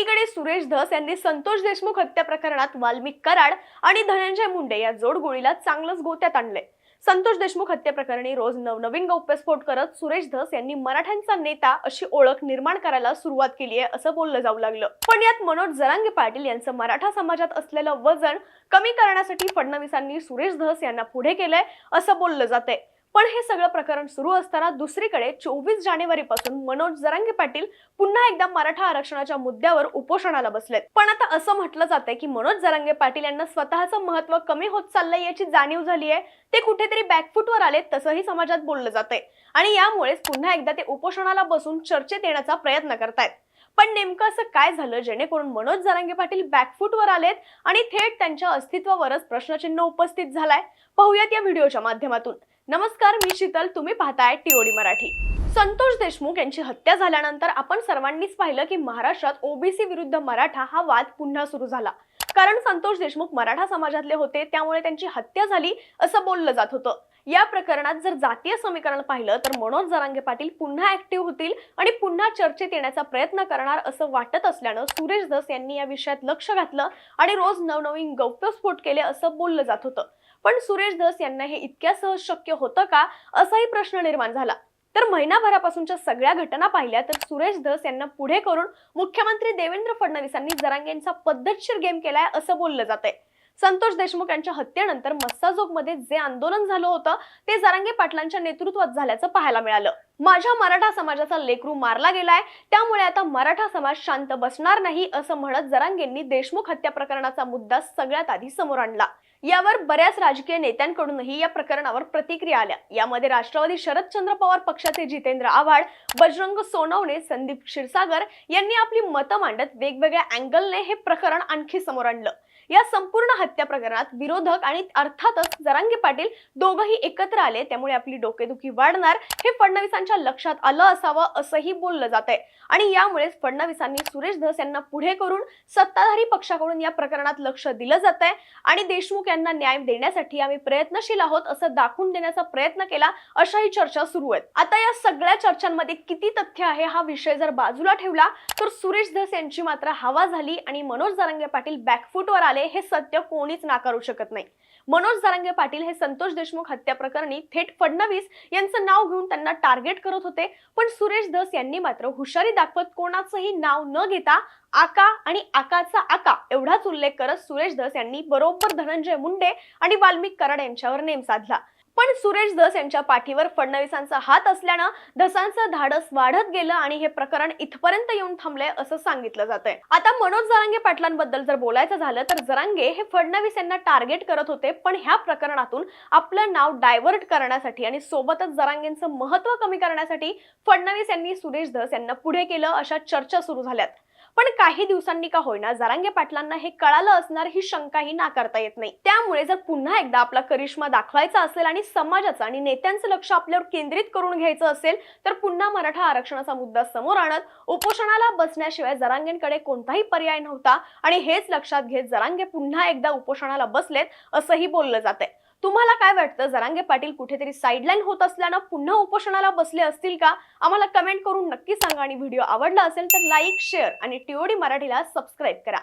एकीकडे सुरेश धस यांनी संतोष देशमुख हत्या प्रकरणात वाल्मिक कराड आणि धनंजय मुंडे या जोडगोळीला चांगलंच गोत्यात आणले संतोष देशमुख हत्या प्रकरणी रोज नवनवीन गौप्यस्फोट करत सुरेश धस यांनी मराठ्यांचा नेता अशी ओळख निर्माण करायला सुरुवात केली आहे असं बोललं जाऊ लागलं. पण यात मनोज जरांगे पाटील यांचं मराठा समाजात असलेलं वजन कमी करण्यासाठी फडणवीसांनी सुरेश धस यांना पुढे केलंय असं बोललं जाते पण हे सगळं प्रकरण सुरू असताना दुसरीकडे चोवीस जानेवारी पासून मनोज जरांगे पाटील पुन्हा एकदा मराठा आरक्षणाच्या मुद्द्यावर उपोषणाला बसलेत. पण आता असं म्हटलं जातंय की मनोज जरांगे पाटील यांना स्वतःचं महत्त्व कमी होत चाललंय याची जाणीव झाली आहे ते कुठेतरी बॅकफुटवर आलेत तसंही समाजात बोललं जातंय. आणि यामुळेच पुन्हा एकदा ते उपोषणाला बसून चर्चेत येण्याचा प्रयत्न करतायत. पण नेमकं असं काय झालं? जेणेकरून मनोज जरांगे पाटील बॅकफूटवर आलेत आणि थेट त्यांच्या अस्तित्वावरच प्रश्नचिन्ह उपस्थित झालाय. पाहूयात या व्हिडिओच्या माध्यमातून. नमस्कार मी शीतल. तुम्ही पाहताय टीओडी मराठी. संतोष देशमुख यांची हत्या झाल्यानंतर आपण सर्वांनीच पाहिलं की महाराष्ट्रात ओबीसी विरुद्ध मराठा हा वाद पुन्हा सुरू झाला. कारण संतोष देशमुख मराठा समाजातले होते त्यामुळे त्यांची हत्या झाली असं बोललं जात होतं. या प्रकरणात जर जातीय समीकरण पाहिलं तर मनोज जरांगे पाटील पुन्हा ऍक्टिव्ह होतील आणि पुन्हा चर्चेत येण्याचा प्रयत्न करणार असं वाटत असल्यानं सुरेश धस यांनी या विषयात लक्ष घातलं आणि रोज नवनवीन गौप्यस्फोट केले असं बोललं जात होतं. पण सुरेश धस यांना हे इतक्या सहज शक्य होतं का? असाही प्रश्न निर्माण झाला. तर महिनाभरापासूनच्या सगळ्या घटना पाहिल्या तर सुरेश धस यांना पुढे करून मुख्यमंत्री देवेंद्र फडणवीसांनी जरांगेंचा पद्धतशीर गेम केलाय असं बोललं जातंय. संतोष देशमुख यांच्या हत्येनंतर मस्साजोगमध्ये जे आंदोलन झालं होतं ते जरांगे पाटलांच्या नेतृत्वात झाल्याचं पाहायला मिळालं. माझ्या मराठा समाजाचा लेकरू मारला गेलाय. त्यामुळे आता मराठा समाज शांत बसणार नाही असं म्हणत जरांगेंनी देशमुख हत्या प्रकरणाचा मुद्दा सगळ्यात आधी समोर आणला. यावर बऱ्याच राजकीय नेत्यांकडूनही या प्रकरणावर प्रतिक्रिया आल्या. यामध्ये राष्ट्रवादी शरदचंद्र पवार पक्षाचे जितेंद्र आव्हाड बजरंग सोनवणे संदीप क्षीरसागर यांनी आपली मतं मांडत वेगवेगळ्या अँगलने हे प्रकरण आणखी समोर आणलं. या संपूर्ण हत्या प्रकरणात विरोधक आणि अर्थातच जरांगे पाटील दोघंही एकत्र आले. त्यामुळे आपली डोकेदुखी वाढणार हे फडणवीसांच्या लक्षात आलं असावं असंही बोललं जात आहे आणि यामुळेच फडणवीसांनी सुरेश धस यांना पुढे करून सत्ताधारी पक्षाकडून या प्रकरणात लक्ष दिलं जात आहे आणि देशमुख यांना न्याय देण्यासाठी आम्ही प्रयत्नशील आहोत असं दाखवून देण्याचा प्रयत्न केला अशाही चर्चा सुरू आहेत. आता या सगळ्या चर्चांमध्ये किती तथ्य आहे हा विषय जर बाजूला ठेवला तर सुरेश धस यांची मात्र हवा झाली आणि मनोज जरंगे पाटील बॅकफुटवर आले हे सत्य कोणीच नाकारू शकत नाही. मनोज जरांगे पाटील हे संतोष देशमुख हत्या प्रकरणी थेट फडणवीस यांचं नाव घेऊन त्यांना टार्गेट करत होते. पण सुरेश धस यांनी मात्र हुशारी दाखवत कोणाचंही नाव न घेता आका आणि आकाचा आका एवढाच उल्लेख करत सुरेश धस यांनी बरोबर धनंजय मुंडे आणि वाल्मिक कराड यांच्यावर नेम साधला. पण सुरेश धस यांच्या पाठीवर फडणवीसांचा हात असल्यानं धसांचं धाडस वाढत गेलं आणि हे प्रकरण इथपर्यंत येऊन थांबलंय असं सांगितलं जात आहे आता मनोज जरांगे पाटलांबद्दल जर बोलायचं झालं तर जरांगे हे फडणवीस यांना टार्गेट करत होते पण ह्या प्रकरणातून आपलं नाव डायव्हर्ट करण्यासाठी आणि सोबतच जरांगेंचं महत्त्व कमी करण्यासाठी फडणवीस यांनी सुरेश धस यांना पुढे केलं अशा चर्चा सुरू झाल्यात. पण काही दिवसांनी का होईना जरांगे पाटलांना हे कळालं असणार ही शंकाही नाकारता येत नाही. त्यामुळे जर पुन्हा एकदा आपला करिश्मा दाखवायचा असेल आणि समाजाचं आणि नेत्यांचं लक्ष आपल्यावर केंद्रित करून घ्यायचं असेल तर पुन्हा मराठा आरक्षणाचा मुद्दा समोर आणत उपोषणाला बसण्याशिवाय जरांगेंकडे कोणताही पर्याय नव्हता आणि हेच लक्षात घेत जरांगे पुन्हा एकदा उपोषणाला बसलेत असंही बोललं जातंय. तुम्हाला काय वाटतं? जरांगे पाटील कुठेतरी साईडलाईन होत असल्यानं पुन्हा उपोषणाला बसले असतील का? आम्हाला कमेंट करून नक्की सांगा आणि व्हिडिओ आवडला असेल तर लाईक शेअर आणि टीओडी मराठीला सबस्क्राईब करा.